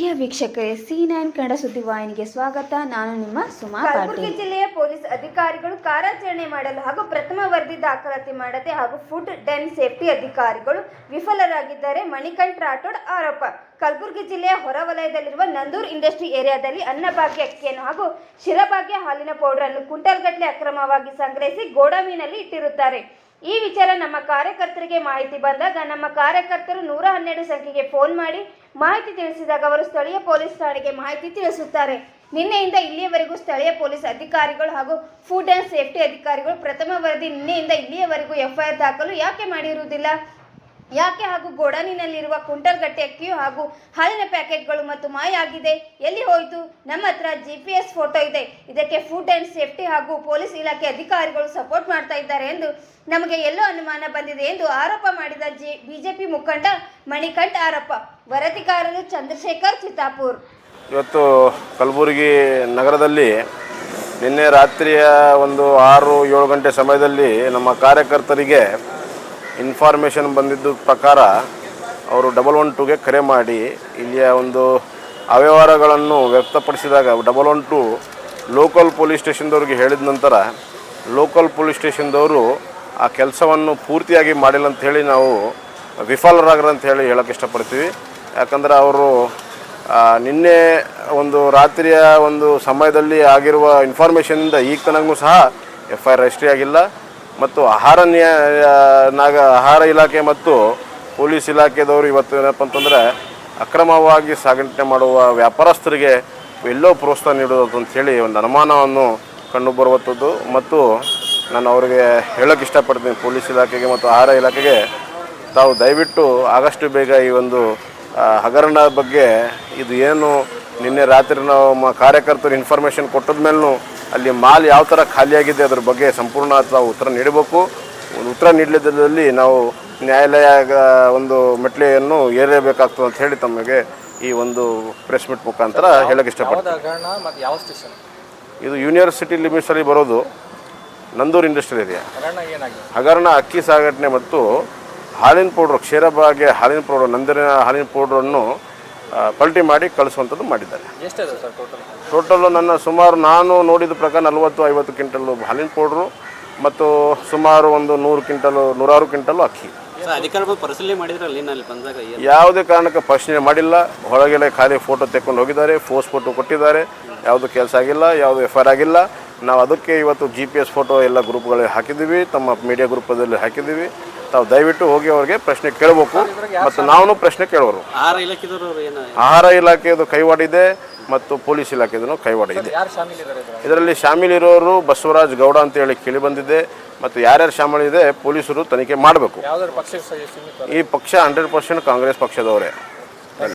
ಪ್ರಿಯ ವೀಕ್ಷಕರೇ C nine Kannada ಸುದ್ದಿವಾಹಿನಿಗೆ ಸ್ವಾಗತ. ನಾನು ನಿಮ್ಮ ಸುಮಾ ಕಲಬುರಗಿ ಜಿಲ್ಲೆಯ ಪೊಲೀಸ್ ಅಧಿಕಾರಿಗಳು ಕಾರ್ಯಾಚರಣೆ ಮಾಡಲು ಹಾಗೂ ಪ್ರಥಮ ವರದಿ ದಾಖಲಾತಿ ಮಾಡದೆ ಹಾಗೂ ಫುಡ್ ಡೆನ್ ಸೇಫ್ಟಿ ಅಧಿಕಾರಿಗಳು ವಿಫಲರಾಗಿದ್ದಾರೆ. ಮಣಿಕಂಠ್ ರಾಠೋಡ್ ಆರೋಪ. ಕಲಬುರಗಿ ಜಿಲ್ಲೆಯ ಹೊರವಲಯದಲ್ಲಿರುವ ನಂದೂರ್ ಇಂಡಸ್ಟ್ರಿ ಏರಿಯಾದಲ್ಲಿ ಅನ್ನಭಾಗ್ಯ ಅಕ್ಕಿಯನ್ನು ಹಾಗೂ ಶಿರಭಾಗ್ಯ ಹಾಲಿನ ಪೌಡರ್ ಅನ್ನು ಕ್ವಿಂಟಲ್ಗಟ್ಟಲೆ ಅಕ್ರಮವಾಗಿ ಸಂಗ್ರಹಿಸಿ ಗೋಡಾಮಿನಲ್ಲಿ ಇಟ್ಟಿರುತ್ತಾರೆ. ಈ ವಿಚಾರ ನಮ್ಮ ಕಾರ್ಯಕರ್ತರಿಗೆ ಮಾಹಿತಿ ಬಂದಾಗ ನಮ್ಮ ಕಾರ್ಯಕರ್ತರು ನೂರ ಹನ್ನೆರಡು ಸಂಖ್ಯೆಗೆ ಫೋನ್ ಮಾಡಿ ಮಾಹಿತಿ ತಿಳಿಸಿದಾಗ ಅವರು ಸ್ಥಳೀಯ ಪೊಲೀಸ್ ಠಾಣೆಗೆ ಮಾಹಿತಿ ತಿಳಿಸುತ್ತಾರೆ. ನಿನ್ನೆಯಿಂದ ಇಲ್ಲಿಯವರೆಗೂ ಸ್ಥಳೀಯ ಪೊಲೀಸ್ ಅಧಿಕಾರಿಗಳು ಹಾಗೂ ಫುಡ್ ಆ್ಯಂಡ್ ಸೇಫ್ಟಿ ಅಧಿಕಾರಿಗಳು ಪ್ರಥಮ ವರದಿ ನಿನ್ನೆಯಿಂದ ಇಲ್ಲಿಯವರೆಗೂ ಎಫ್ಐಆರ್ ದಾಖಲು ಯಾಕೆ ಮಾಡಿರುವುದಿಲ್ಲ? ಯಾಕೆ ಹಾಗೂ ಗೋಡಾನಿನಲ್ಲಿರುವ ಕುಂಟಲ್ಗಟ್ಟೆ ಅಕ್ಕಿಯು ಹಾಗೂ ಹಾಲಿನ ಪ್ಯಾಕೆಟ್ಗಳು ಮತ್ತು ಮಾಯ ಆಗಿದೆ? ಎಲ್ಲಿ ಹೋಯಿತು? ನಮ್ಮ ಹತ್ರ ಜಿ ಪಿ ಎಸ್ ಫೋಟೋ ಇದೆ. ಇದಕ್ಕೆ ಫುಡ್ ಆ್ಯಂಡ್ ಸೇಫ್ಟಿ ಹಾಗೂ ಪೊಲೀಸ್ ಇಲಾಖೆ ಅಧಿಕಾರಿಗಳು ಸಪೋರ್ಟ್ ಮಾಡ್ತಾ ಇದ್ದಾರೆ ಎಂದು ನಮಗೆ ಎಲ್ಲೋ ಅನುಮಾನ ಬಂದಿದೆ ಎಂದು ಆರೋಪ ಮಾಡಿದ ಜಿ, ಬಿಜೆಪಿ ಮುಖಂಡ ಮಣಿಕಂಠ ಆರೋಪ ವರದಿಗಾರರು ಚಂದ್ರಶೇಖರ್ ಚಿತ್ತಾಪುರ್. ಇವತ್ತು ಕಲಬುರಗಿ ನಗರದಲ್ಲಿ ನಿನ್ನೆ ರಾತ್ರಿಯ ಒಂದು ಆರು ಏಳು ಗಂಟೆ ಸಮಯದಲ್ಲಿ ನಮ್ಮ ಕಾರ್ಯಕರ್ತರಿಗೆ ಇನ್ಫಾರ್ಮೇಷನ್ ಬಂದಿದ್ದ ಪ್ರಕಾರ ಅವರು ಡಬಲ್ ಒನ್ ಟೂಗೆ ಕರೆ ಮಾಡಿ, ಇಲ್ಲಿಯ ಒಂದು ಅವ್ಯವಹಾರಗಳನ್ನು ವ್ಯಕ್ತಪಡಿಸಿದಾಗ double one two local police ಸ್ಟೇಷನ್ದವ್ರಿಗೆ ಹೇಳಿದ ನಂತರ ಲೋಕಲ್ ಪೊಲೀಸ್ ಸ್ಟೇಷನ್ದವರು ಆ ಕೆಲಸವನ್ನು ಪೂರ್ತಿಯಾಗಿ ಮಾಡಿಲ್ಲ ಅಂತ ಹೇಳಿ ನಾವು ವಿಫಲರಾಗ್ರ ಅಂತ ಹೇಳಿ ಹೇಳೋಕ್ಕೆ ಇಷ್ಟಪಡ್ತೀವಿ. ಯಾಕಂದ್ರೆ ಅವರು ನಿನ್ನೆ ಒಂದು ರಾತ್ರಿಯ ಒಂದು ಸಮಯದಲ್ಲಿ ಆಗಿರುವ ಇನ್ಫಾರ್ಮೇಷನಿಂದ ಈಗ ತನಗೂ ಸಹ ಎಫ್ ಐ ಆರ್ ಆಗಿಲ್ಲ. ಮತ್ತು ಆಹಾರ ನಾಗ ಆಹಾರ ಇಲಾಖೆ ಮತ್ತು ಪೊಲೀಸ್ ಇಲಾಖೆದವರು ಇವತ್ತು ಏನಪ್ಪ ಅಂತಂದರೆ ಅಕ್ರಮವಾಗಿ ಸಾಗಾಣಿಕೆ ಮಾಡುವ ವ್ಯಾಪಾರಸ್ಥರಿಗೆ ಎಲ್ಲೋ ಪ್ರೋತ್ಸಾಹ ನೀಡೋದು ಅಂತೇಳಿ ಒಂದು ಅನುಮಾನವನ್ನು ಕಂಡು ಬರುವಂಥದ್ದು. ಮತ್ತು ನಾನು ಅವರಿಗೆ ಹೇಳೋಕ್ಕೆ ಇಷ್ಟಪಡ್ತೀನಿ, ಪೊಲೀಸ್ ಇಲಾಖೆಗೆ ಮತ್ತು ಆಹಾರ ಇಲಾಖೆಗೆ. ತಾವು ದಯವಿಟ್ಟು ಆಗಷ್ಟು ಬೇಗ ಈ ಒಂದು ಹಗರಣ ಬಗ್ಗೆ ಇದು ಏನು ನಿನ್ನೆ ರಾತ್ರಿ ನಾವು ಕಾರ್ಯಕರ್ತರು ಇನ್ಫಾರ್ಮೇಷನ್ ಕೊಟ್ಟದ ಮೇಲೂ ಅಲ್ಲಿ ಮಾಲ್ ಯಾವ ಥರ ಖಾಲಿಯಾಗಿದೆ ಅದ್ರ ಬಗ್ಗೆ ಸಂಪೂರ್ಣ ಉತ್ತರ ನೀಡಬೇಕು. ಒಂದು ಉತ್ತರ ನೀಡಲಿದ್ದಲ್ಲಿ ನಾವು ನ್ಯಾಯಾಲಯ ಒಂದು ಮೆಟ್ಲೆಯನ್ನು ಏರಲೇಬೇಕಾಗ್ತದೆ ಅಂತ ಹೇಳಿ ತಮಗೆ ಈ ಒಂದು ಪ್ರೆಸ್ ಮೀಟ್ ಮುಖಾಂತರ ಹೇಳಕ್ಕೆ ಇಷ್ಟಪಡ್ತೀನಿ. ಯಾವ್ದು ಯಾವ ಸ್ಟೇಷನ್ ಇದು ಯೂನಿವರ್ಸಿಟಿ ಲಿಮಿಟ್ಸಲ್ಲಿ ಬರೋದು ನಂದೂರು ಇಂಡಸ್ಟ್ರಿ ಏರಿಯಾ ಹಗರಣ ಅಕ್ಕಿ ಸಾಗಣೆ ಮತ್ತು ಹಾಲಿನ ಪೌಡ್ರು ಕ್ಷೀರಭಾಗ್ಯ ಹಾಲಿನ ಪೌಡ್ರ್ ನಂದಿನ ಹಾಲಿನ ಪೌಡ್ರನ್ನು ಪಲ್ಟಿ ಮಾಡಿ ಕಳಿಸುವಂಥದ್ದು ಮಾಡಿದ್ದಾರೆ. ಟೋಟಲ್ ನನ್ನ ಸುಮಾರು ನಾನು ನೋಡಿದ ಪ್ರಕಾರ ನಲವತ್ತು ಐವತ್ತು ಕ್ವಿಂಟಲು ಹಾಲಿನ ಪೌಡ್ರು ಮತ್ತು ಸುಮಾರು ಒಂದು ನೂರು ಕ್ವಿಂಟಲು ನೂರಾರು ಕ್ವಿಂಟಲು ಅಕ್ಕಿ. ಪರಿಶೀಲನೆ ಯಾವುದೇ ಕಾರಣಕ್ಕೆ ಪ್ರಶ್ನೆ ಮಾಡಿಲ್ಲ. ಹೊರಗೆಲ್ಲ ಖಾಲಿ ಫೋಟೋ ತೆಕ್ಕೊಂಡು ಹೋಗಿದ್ದಾರೆ ಫೋಸ್ ಫೋಟೋ ಕೊಟ್ಟಿದ್ದಾರೆ. ಯಾವುದು ಕೆಲಸ ಆಗಿಲ್ಲ ಯಾವುದು ಎಫ್ ಐ ಆರ್ ಆಗಿಲ್ಲ. ನಾವು ಅದಕ್ಕೆ ಇವತ್ತು ಜಿ ಪಿ ಎಸ್ ಫೋಟೋ ಎಲ್ಲ ಗ್ರೂಪ್ಗಳಲ್ಲಿ ಹಾಕಿದ್ದೀವಿ. ತಮ್ಮ ಮೀಡಿಯಾ ಗ್ರೂಪದಲ್ಲಿ ಹಾಕಿದ್ದೀವಿ. ತಾವು ದಯವಿಟ್ಟು ಹೋಗಿ ಅವ್ರಿಗೆ ಪ್ರಶ್ನೆ ಕೇಳಬೇಕು ಮತ್ತು ನಾವು ಪ್ರಶ್ನೆ ಕೇಳೋರು. ಆಹಾರ ಇಲಾಖೆದವರು ಏನು? ಆಹಾರ ಇಲಾಖೆಯದು ಕೈವಾಡ ಇದೆ ಮತ್ತು ಪೊಲೀಸ್ ಇಲಾಖೆದೂ ಕೈವಾಡ ಇದೆ. ಶಾಮೀಲ್ ಇರೋರು ಇದ್ರಲ್ಲಿ? ಇದರಲ್ಲಿ ಶಾಮೀಲಿರೋರು ಬಸವರಾಜ್ ಗೌಡ ಅಂತ ಹೇಳಿ ಕೇಳಿ ಬಂದಿದೆ ಮತ್ತು ಯಾರ್ಯಾರು ಶಾಮೀಲಿದೆ ಪೊಲೀಸರು ತನಿಖೆ ಮಾಡಬೇಕು. ಈ ಪಕ್ಷ ಹಂಡ್ರೆಡ್ ಪರ್ಸೆಂಟ್ ಕಾಂಗ್ರೆಸ್ ಪಕ್ಷದವರೇ.